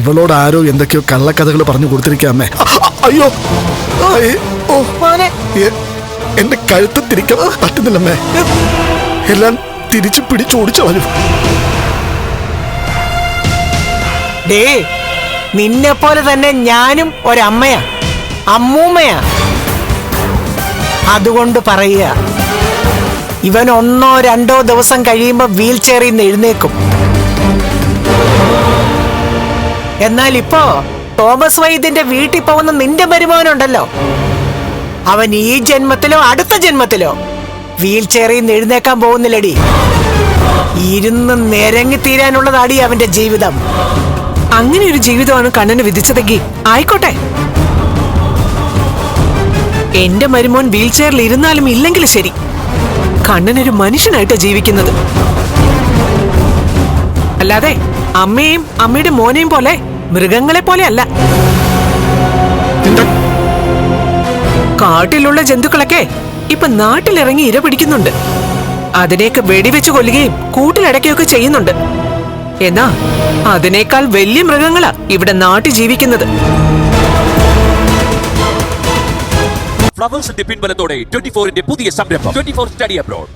ഇവളോട് ആരോ എന്തൊക്കെയോ കള്ളക്കഥകൾ പറഞ്ഞു കൊടുത്തിരിക്കാമേ അയ്യോ. എന്റെ കഴുത്ത് തിരിക്കാൻ പറ്റുന്നില്ലമ്മേ എല്ലാം തിരിച്ചു പിടിച്ചോടിച്ചു വരും ഡേ നിന്നെ പോലെ തന്നെ ഞാനും ഒരമ്മയാ. അമ്മൂമ്മയാ. അതുകൊണ്ട് പറയുക ഇവൻ ഒന്നോ രണ്ടോ ദിവസം കഴിയുമ്പോൾ വീൽ ചെയറിൽ നിന്ന് എഴുന്നേക്കും എന്നാൽ ഇപ്പോ തോമസ് വൈദ്യന്റെ വീട്ടിൽ പോകുന്ന നിന്റെ മരുമോനുണ്ടല്ലോ അവൻ ഈ ജന്മത്തിലോ അടുത്ത ജന്മത്തിലോ വീൽ ചെയറിൽ നിന്ന് എഴുന്നേക്കാൻ പോകുന്നില്ലടി. ഇരുന്ന് നിരങ്ങി തീരാനുള്ളതാടി അവന്റെ ജീവിതം. അങ്ങനെ ഒരു ജീവിതമാണ് കണ്ണന് വിധിച്ചതെങ്കിൽ ആയിക്കോട്ടെ. എന്റെ മരുമോൻ വീൽ ചെയറിൽ ഇരുന്നാലും ഇല്ലെങ്കിലും ശരി. കണ്ണനൊരു മനുഷ്യനായിട്ടാ ജീവിക്കുന്നത്. അല്ലാതെ അമ്മയും അമ്മയുടെ മോനെയും പോലെ മൃഗങ്ങളെ പോലെ അല്ല കാട്ടിലുള്ള ജന്തുക്കളൊക്കെ ഇപ്പൊ നാട്ടിലിറങ്ങി ഇര പിടിക്കുന്നുണ്ട്. അതിനെയൊക്കെ വെടിവെച്ച് കൊല്ലുകയും കൂട്ടിലടയ്ക്കുകയൊക്കെ ചെയ്യുന്നുണ്ട്. എന്നാ അതിനേക്കാൾ വലിയ മൃഗങ്ങളാ ഇവിടെ നാട്ടിൽ ജീവിക്കുന്നത്. ഫ്ലവേഴ്സിന്റെ പിൻബലത്തോടെ ട്വന്റി ഫോറിന്റെ പുതിയ സംരംഭം ട്വന്റി ഫോർ സ്റ്റഡി അബ്രോഡ്